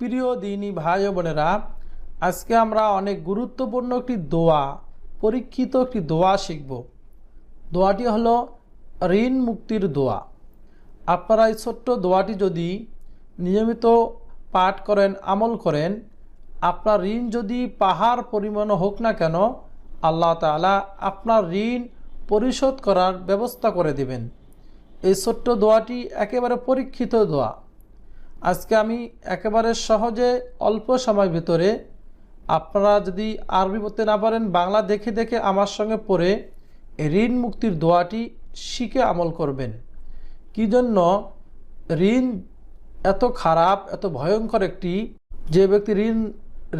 প্রিয় দিনী ভাই বোনেরা, আজকে আমরা অনেক গুরুত্বপূর্ণ একটি দোয়া, পরীক্ষিত একটি দোয়া শিখব। দোয়াটি হলো ঋণ মুক্তির দোয়া। আপনারা এই ছোট্ট দোয়াটি যদি নিয়মিত পাঠ করেন, আমল করেন, আপনার ঋণ যদি পাহাড় পরিমাণ হোক না কেন, আল্লাহ তাআলা আপনার ঋণ পরিশোধ করার ব্যবস্থা করে দেবেন। এই ছোট্ট দোয়াটি একেবারে পরীক্ষিত দোয়া। আজকে আমি একেবারে সহজে অল্প সময় ভিতরে আপনারা যদি আরবি পড়তে না পারেন, বাংলা দেখে দেখে আমার সঙ্গে পড়ে ঋণ মুক্তির দোয়াটি শিখে আমল করবেন। কি জন্য? ঋণ এত খারাপ, এত ভয়ঙ্কর একটি, যে ব্যক্তি ঋণ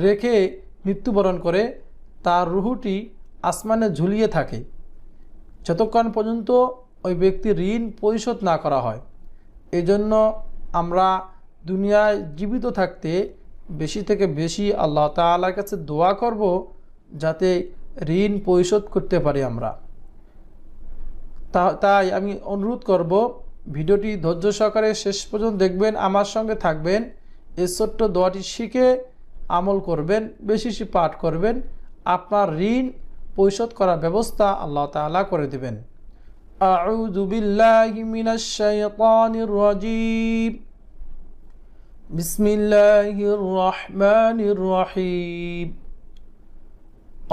রেখে মৃত্যুবরণ করে, তার রুহুটি আসমানে ঝুলিয়ে থাকে। যতক্ষণ পর্যন্ত ওই ব্যক্তির ঋণ পরিশোধ না করা হয়, এজন্য আমরা দুনিয়ায় জীবিত থাকতে বেশি থেকে বেশি আল্লাহ তালার কাছে দোয়া করব যাতে ঋণ পরিশোধ করতে পারি আমরা। তাই আমি অনুরোধ করব, ভিডিওটি ধৈর্য সহকারে শেষ পর্যন্ত দেখবেন, আমার সঙ্গে থাকবেন এ ছোট্ট দোয়াটি শিখে আমল করবেন, বেশি বেশি পাঠ করবেন, আপনার ঋণ পরিশোধ করার ব্যবস্থা আল্লাহ তালা করে দেবেন। আউযু বিল্লাহি মিনাশ শাইতানির রাজীম। بسم الله الرحمن الرحيم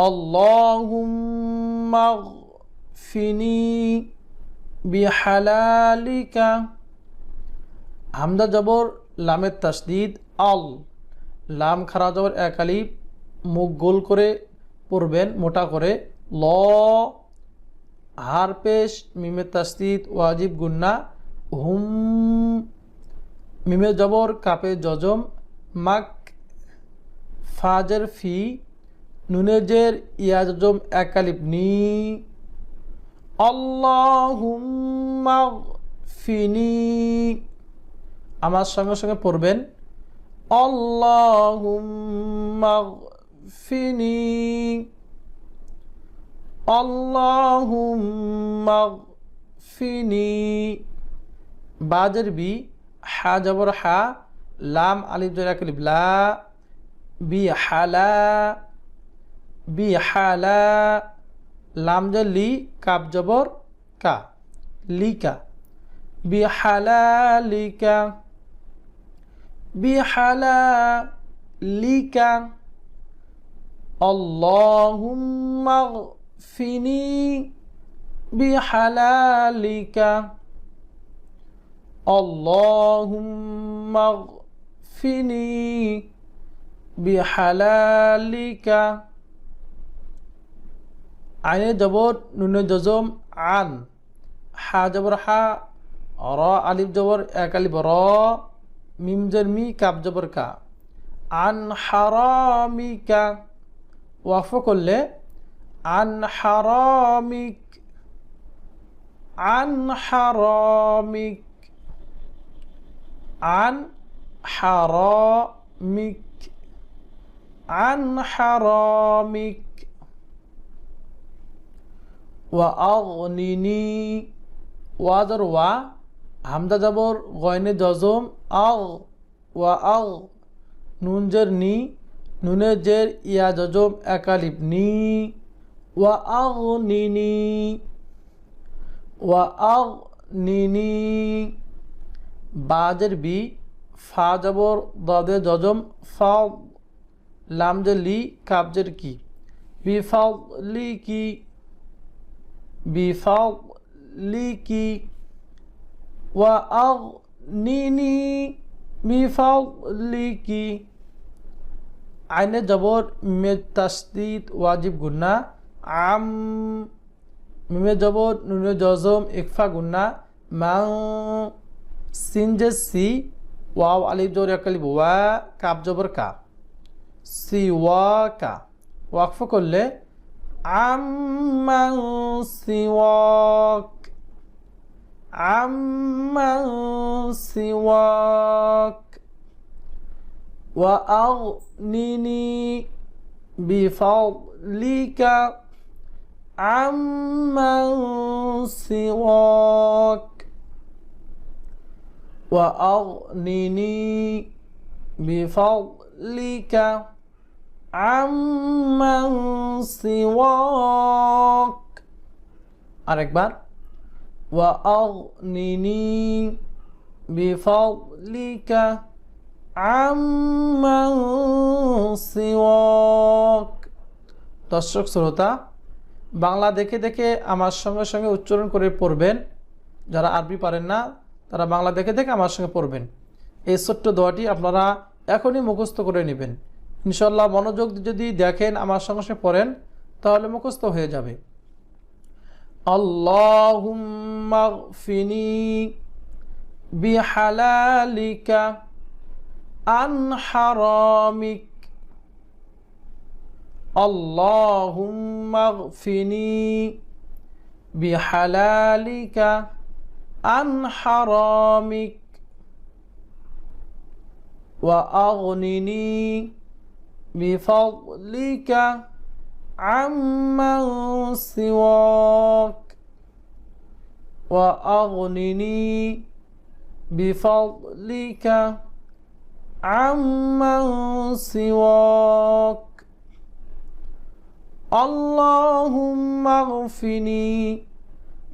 اللهم اغفني بحلالك হামদা জবর লামের তাসদিদ আল লাম খারা জবর এক আলিফ মুখ গোল করে পড়বেন মোটা করে ল হার পেশ মিমে তাসদিদ ওয়াজিব গুন্না হুম মিমে জবর, কাপে জজম, মাক ফাজের ফি, নুনেজের ইয়াজম একালিপ নি। ফিনি আমার সঙ্গে সঙ্গে পড়বেন। আল্লাহুম্মা ফিনি আল্লাহুম্মা ফিনি বাজের বি হা জবর হা লাম আলিফ জের আলিফ লা বি হালা বি হালা লাম যে লি কাপ জবর কা লিকা বি হালা লিকা বি হালা লিকা اللهم اغفني بحلالك اللهم اغفني بحلالك عين دبر نون دزم عن حا دبر حا را الف دبر اكالب را ميم دبر مي كاب دبر كا عن حرامك وافق كله عن حرامك عن حرامك হারামিক আন হারামিক আন হারামিক ওয়া আগনিনি ওয়াজার ওয়া হামদা যাবর গয়নে জজম আগ ওয়া আগ নুনজের নি নুনে জের ইয়া জজম একালিপ নি ওয়া আগ নিনি ওয়া আগ নিনি বাজের বি, ফা জবর, দদে জজম, ফা লামজের লি কাবজের কি? বি ফা, লি কি? বি ফা, লি কি? ওয়া আগ নিনি বি ফা, লি কি? আইনে জবর, মে তাসদিদ, ওয়াজিব গুন্না আম, মিমে জবর, নুনে জজম, ইকফা গুন্না মাং সিনজে সি ওয়াও আলিফ জবর একালিব ওয়া কাপ জবর কা সি ওয়া কা ওয়াকফ করলে আম্মাং সিওয়াক আম্মাং সিওয়াক وأغنني بفضلك عمن سواك وأغنني بفضلك عمن سواك আরেকবার وأغنني بفضلك عمن سواك দর্শক শ্রোতা বাংলা দেখে দেখে আমার সঙ্গে সঙ্গে উচ্চারণ করে পড়বেন যারা আরবি পারেন না তারা বাংলা দেখে দেখে আমার সঙ্গে পড়বেন এই ছোট্ট দোয়াটি আপনারা এখনই মুখস্থ করে নেবেন ইনশাল্লাহ মনোযোগ দিয়ে যদি দেখেন আমার সঙ্গে সঙ্গে পড়েন তাহলে মুখস্থ হয়ে যাবে আল্লাহুম্মা ফিনি বিহালালিকা আন হারামিক اللهم اغفني بحلالك عن حرامك. وأغنني بفضلك عمن سواك. وأغنني بفضلك عمن سواك. اللهم اغفني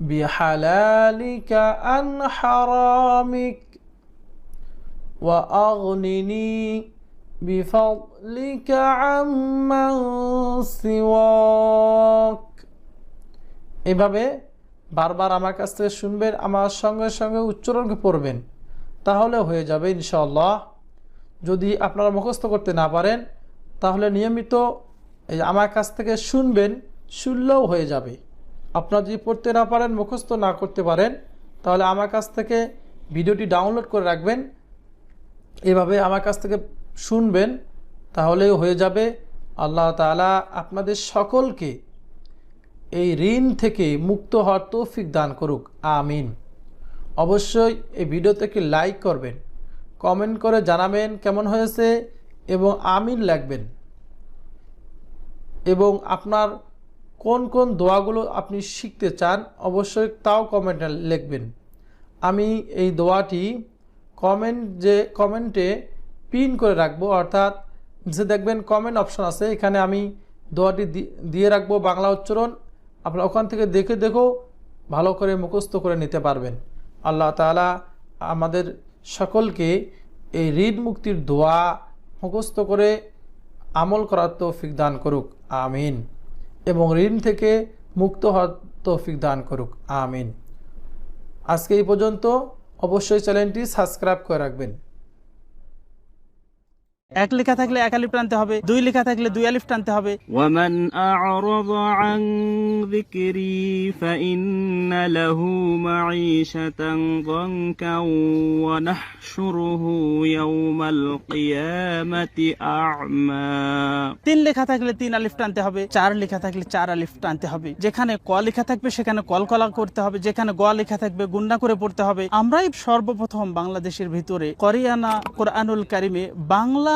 بحلالك عن حرامك وأغنني بفضلك عمن سواك এভাবে বারবার আমার কাছ থেকে শুনবেন আমার সঙ্গে সঙ্গে উচ্চারণ পড়বেন তাহলে হয়ে যাবে ইনশাল্লাহ যদি আপনারা মুখস্থ করতে না পারেন তাহলে নিয়মিত এই আমার কাছ থেকে শুনবেন শুনলেও হয়ে যাবে আপনারা যদি পড়তে না পারেন, মুখস্থ না করতে পারেন, তাহলে আমার কাছ থেকে ভিডিওটি ডাউনলোড করে রাখবেন। এভাবে আমার কাছ থেকে শুনবেন তাহলেও হয়ে যাবে আল্লাহ তালা আপনাদের সকলকে এই ঋণ থেকে মুক্ত হওয়ার তৌফিক দান করুক। আমিন। অবশ্যই এই ভিডিওতে একটি লাইক করবেন, কমেন্ট করে জানাবেন কেমন হয়েছে এবং আমিন লাগবেন এবং আপনার কোন কোন দোয়াগুলো আপনি শিখতে চান, অবশ্যই তাও কমেন্টে লিখবেন। আমি এই দোয়াটি কমেন্ট যে, কমেন্টে পিন করে রাখব, অর্থাৎ যে দেখবেন কমেন্ট অপশন আছে, এখানে আমি দোয়াটি দিয়ে রাখব বাংলা উচ্চারণ। আপনার ওখান থেকে দেখে দেখেও ভালো করে মুখস্থ করে নিতে পারবেন। আল্লাহ তালা আমাদের সকলকে এই ঋণ মুক্তির দোয়া মুখস্থ করে আমল করার তৌফিক দান করুক। আমিন। এবং ঋণ থেকে মুক্ত হওয়ার তৌফিক দান করুক। আমিন। আজকে এই পর্যন্ত। অবশ্যই চ্যানেলটি সাবস্ক্রাইব করে রাখবেন। এক লেখা থাকলে এক আলিফ টানতে হবে দুই লেখা থাকলে দুই আলিফ টানতে হবে। তিন লেখা থাকলে তিন আলিফ টানতে হবে চার লেখা থাকলে চার আলিফ টানতে হবে। যেখানে ক লেখা থাকবে সেখানে কলকলা করতে হবে যেখানে গ লেখা থাকবে গুন্না করে পড়তে হবে। আমরাই সর্বপ্রথম বাংলাদেশের ভিতরে করিয়ানা কোরআনুল কারিমে বাংলা